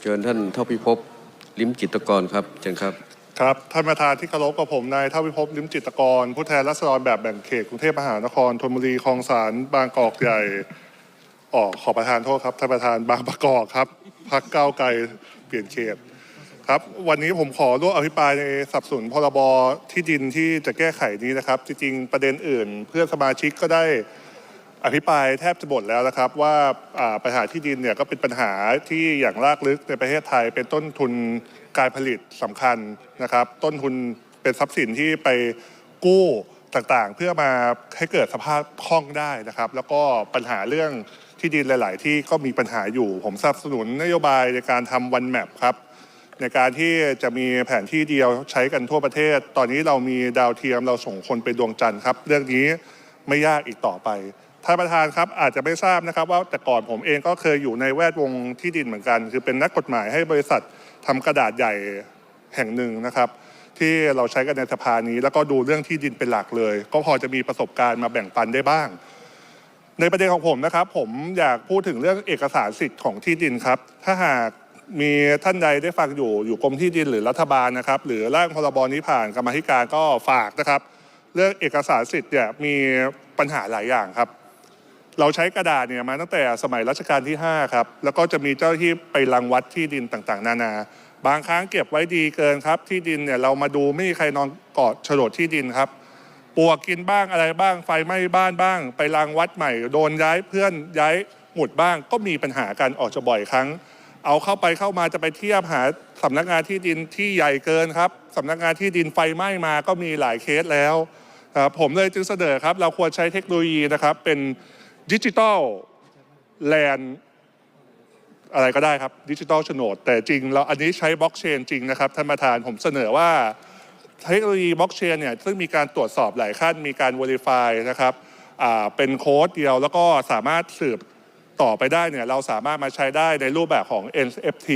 เชิญท่านเท่าพิภพลิมจิตกรครับเชิญครับ ครับ ท่านประธานที่เคารพกับผมนายเท่าพิภพลิมจิตกร ผู้แทนรัษฎรแบบแบ่งเขตกรุงเทพมหานครธนบุรีคลองสารบางกอกใหญ่ออกขอประธานโทษครับท่านประธานบางประกอบครับพักเก้าไกลเปลี่ยนเขตครับวันนี้ผมขอร่วมอภิปรายในสับสนุนพรบที่ดินที่จะแก้ไขนี้นะครับ จริงๆประเด็นอื่น เพื่อนสมาชิกก็ได้ อภิปรายแทบจะหมดแล้วนะครับ ว่าปัญหาที่ดินเนี่ยก็เป็นปัญหาที่อย่างรากลึกในประเทศไทย เป็นต้นทุนการผลิตสำคัญนะครับ ต้นทุนเป็นทรัพย์สินที่ไปกู้ต่างๆ เพื่อมาให้เกิดสภาพคล่องได้นะครับ แล้วก็ปัญหาเรื่องที่ดินหลาย ๆ ที่ก็มีปัญหาอยู่ผมสนับสนุนนโยบายในการทำวันแมปครับในการที่จะมีแผนที่เดียวใช้กันทั่วประเทศ ตอนนี้เรามีดาวเทียมเราส่งคนไปดวงจันทร์ครับ เรื่องนี้ไม่ยากอีกต่อไป ท่านประธานครับอาจจะไม่ทราบนะครับ ว่าแต่ก่อนผมเองก็เคยอยู่ในแวดวงที่ดินเหมือนกัน คือเป็นนักกฎหมายให้บริษัททำกระดาษใหญ่แห่งหนึ่งนะครับ ที่เราใช้กันในสภานี้ แล้วก็ดูเรื่องที่ดินเป็นหลักเลย ก็พอจะมีประสบการณ์มาแบ่งปันได้บ้าง ในประเด็นของผมนะครับ ผมอยากพูดถึงเรื่องเอกสารสิทธิ์ของที่ดินครับ ถ้าหากมีท่านใดได้ฟังอยู่อยู่กรมที่ดินหรือรัฐบาลนะครับ หรือร่างพรบนี้ผ่านกรรมธิการก็ฝากนะครับ เรื่องเอกสารสิทธิ์เนี่ยมีปัญหาหลายอย่างครับ เราใช้กระดาษเนี่ยมาตั้งแต่สมัยรัชกาลที่ 5 ครับ แล้วก็จะมีเจ้าที่ไปรังวัดที่ดินต่างๆ นานา บางครั้งเก็บไว้ดีเกินครับ ที่ดินเนี่ยเรามาดูไม่มีใครนอนกอดโฉนดที่ดินครับปวกกินบ้างอะไรบ้าง ไฟไหม้บ้านบ้าง ไปรังวัดใหม่ โดนย้ายเพื่อนย้ายหมุดบ้าง ก็มีปัญหากันออกจะบ่อยครั้ง เอาเข้าไปเข้ามาจะไปเทียบหาสำนักงานที่ดินที่ใหญ่เกินครับสำนักงานที่ดินไฟไหม้มาก็มีหลายเคสแล้วผมเลยจึงเสนอครับ เราควรใช้เทคโนโลยีนะครับเป็น ดิจิทัลแลนด์อะไรก็ได้ครับดิจิทัลโฉนด แต่จริงเราอันนี้ใช้บล็อกเชนจริงนะครับ ท่านประธานผมเสนอว่าเทคโนโลยีบล็อกเชนเนี่ยซึ่งมีการตรวจสอบหลายขั้นมีการ Verify นะครับเป็นโค้ดเดียวแล้วก็สามารถสืบต่อไปได้เนี่ยเราสามารถมาใช้ได้ในรูปแบบของ NFT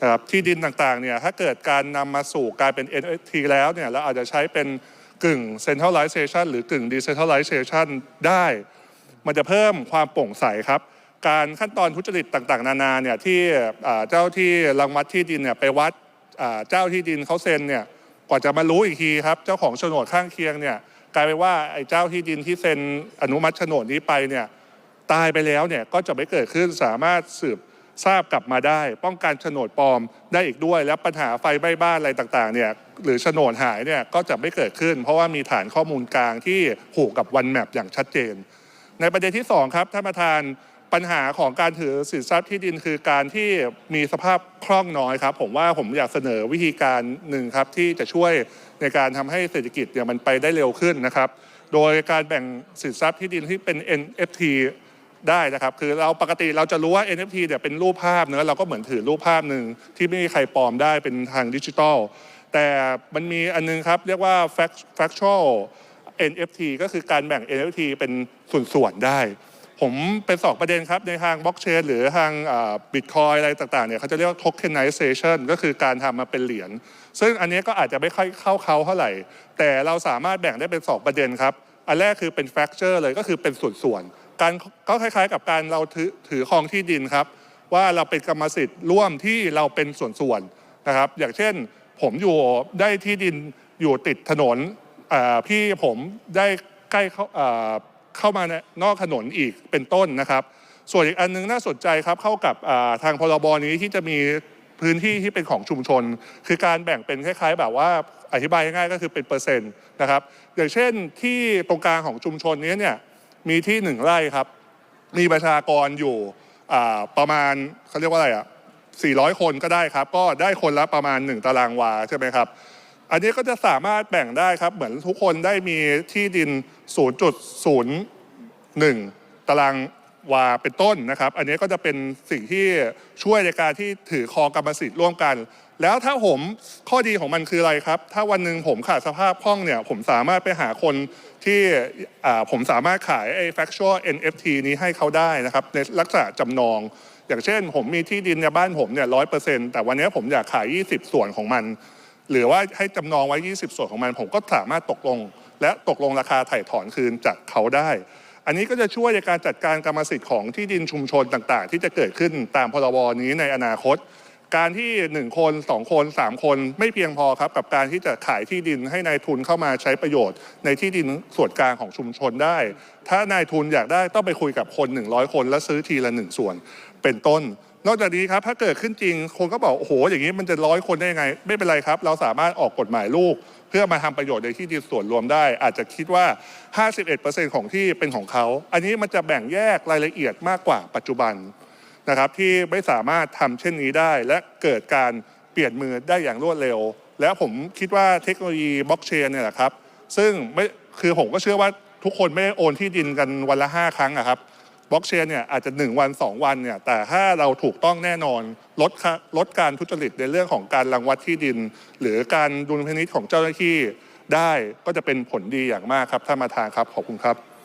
นะครับที่ดินต่างๆเนี่ยถ้าเกิดการนำมาสู่การเป็น NFT แล้วเนี่ยเราอาจจะใช้เป็นกึ่ง centralization หรือกึ่ง decentralization ได้ มันจะเพิ่มความโปร่งใสครับ การขั้นตอนทุจริตต่างๆ นานาเนี่ยที่เจ้าที่รังวัดที่ดินเนี่ยไปวัดเจ้าที่ดินเขาเซ็นเนี่ยกว่าจะมารู้อีกทีครับ เจ้าของโฉนดข้างเคียงเนี่ยกลายเป็นว่าไอ้เจ้าที่ดินที่เซ็นอนุมัติโฉนดนี้ไปเนี่ยตายไปแล้วเนี่ยก็จะไม่เกิดขึ้นสามารถสืบทราบกลับมาได้ ป้องกันโฉนดปลอมได้อีกด้วย และปัญหาไฟไหม้บ้านอะไรต่างๆเนี่ยหรือโฉนดหายเนี่ยก็จะไม่เกิดขึ้น เพราะว่ามีฐานข้อมูลกลางที่ผูกกับวันแมปอย่างชัดเจน ในประเด็นที่ 2 ครับท่านประธานปัญหาของการถือสินทรัพย์ที่ดินคือการที่มีสภาพคล่องน้อยครับ ผมว่าผมอยากเสนอวิธีการหนึ่งครับที่จะช่วยในการทำให้เศรษฐกิจเนี่ยมันไปได้เร็วขึ้นนะครับ โดยการแบ่งสินทรัพย์ที่ดินที่เป็น NFT ได้นะครับ คือเราปกติเราจะรู้ว่า NFT เนี่ยเป็นรูปภาพเนื้อเราก็เหมือนถือรูปภาพหนึ่งที่ไม่มีใครปลอมได้เป็นทางดิจิทัลแต่มันมีอันนึงครับ เรียกว่า fact- factual NFT ก็คือการแบ่ง NFT เป็นส่วนๆได้ ผมเป็นสองประเด็นครับ ในทางบล็อกเชนหรือทางบิตคอยอะไรต่างๆเนี่ยเขาจะเรียกว่า tokenization ก็คือการทำมาเป็นเหรียญซึ่งอันนี้ก็อาจจะไม่ค่อยเข้าเขาเท่าไหร่ แต่เราสามารถแบ่งได้เป็น 2 ประเด็นครับ อันแรกคือเป็น fracture เลยก็คือเป็นส่วนๆการก็คล้ายๆ กับการเราถือถือครองที่ดินครับ ว่าเราเป็นกรรมสิทธิ์ร่วมที่เราเป็นส่วนๆนะครับ อย่างเช่นผมอยู่ได้ที่ดินอยู่ติดถนน พี่ผมได้ใกล้เข้าเข้ามาในนอกถนนอีกเป็นต้นนะครับ ส่วนอีกอันนึงน่าสนใจครับเข้ากับทางพรบนี้ที่จะมีพื้นที่ที่เป็นของชุมชน คือการแบ่งเป็นคล้าย ๆ แบบว่าอธิบายง่ายๆก็คือเป็นเปอร์เซ็นต์นะครับ อย่างเช่นที่ตรงกลางของชุมชนนี้เนี่ยมีที่หนึ่งไร่ครับ มีประชากรอยู่ประมาณเขาเรียกว่าอะไรอะ400 คนก็ได้ครับ ก็ได้คนละประมาณ 1 ตารางวาใช่ไหมครับ อันนี้ก็จะสามารถแบ่งได้ครับ เหมือนทุกคนได้มีที่ดิน 0.01 ตารางวาเป็นต้นนะครับ อันนี้ก็จะเป็นสิ่งที่ช่วยในการที่ถือครองกรรมสิทธิ์ร่วมกัน แล้วถ้าผมข้อดีของมันคืออะไรครับ ถ้าวันหนึ่งผมขาดสภาพคล่องเนี่ย ผมสามารถไปหาคนที่ผมสามารถขายไอ้ factual NFT นี้ให้เขาได้นะครับ ในลักษณะจำนอง อย่างเช่น ผมมีที่ดินในบ้านผมเนี่ยร้อยเปอร์เซ็นต์แต่วันนี้ผมอยากขาย 20 ส่วนของมัน หรือว่าให้จำนองไว้ 20 ส่วนของมัน ผมก็สามารถตกลง และตกลงราคาถ่ายถอนคืนจากเขาได้ อันนี้ก็จะช่วยในการจัดการกรรมสิทธิ์ของที่ดินชุมชนต่างๆ ที่จะเกิดขึ้นตามพรบนี้ในอนาคต การที่หนึ่งคนสองคนสามคนไม่เพียงพอครับ กับการที่จะขายที่ดินให้นายทุนเข้ามาใช้ประโยชน์ ในที่ดินส่วนกลางของชุมชนได้ ถ้านายทุนอยากได้ต้องไปคุยกับคน 100 คน และซื้อทีละหนึ่งส่วน เป็นต้น นอกจากนี้ครับถ้าเกิดขึ้นจริง คนก็บอกโอ้โหอย่างนี้มันจะร้อยคนได้ยังไง ไม่เป็นไรครับ เราสามารถออกกฎหมายลูก เพื่อมาทำประโยชน์ในที่ดินส่วนรวมได้ อาจจะคิดว่า 51%ของที่เป็นของเขา อันนี้มันจะแบ่งแยกรายละเอียดมากกว่าปัจจุบัน นะครับที่ไม่สามารถทำเช่นนี้ได้ และเกิดการเปลี่ยนมือได้อย่างรวดเร็ว แล้วผมคิดว่าเทคโนโลยีบล็อกเชนเนี่ยแหละครับ ซึ่งไม่คือผมก็เชื่อว่าทุกคนไม่ได้โอนที่ดินกันวันละ 5 ครั้งอะครับบล็อกเชนเนี่ยอาจจะ 1 วัน 2 วันเนี่ยแต่ถ้าเราถูกต้องแน่นอนลดค่าลดการทุจริตในเรื่องของการรังวัดที่ดิน หรือการดุลพินิจของเจ้าหน้าที่ได้ก็จะเป็นผลดีอย่างมากครับท่านประธานครับขอบคุณครับ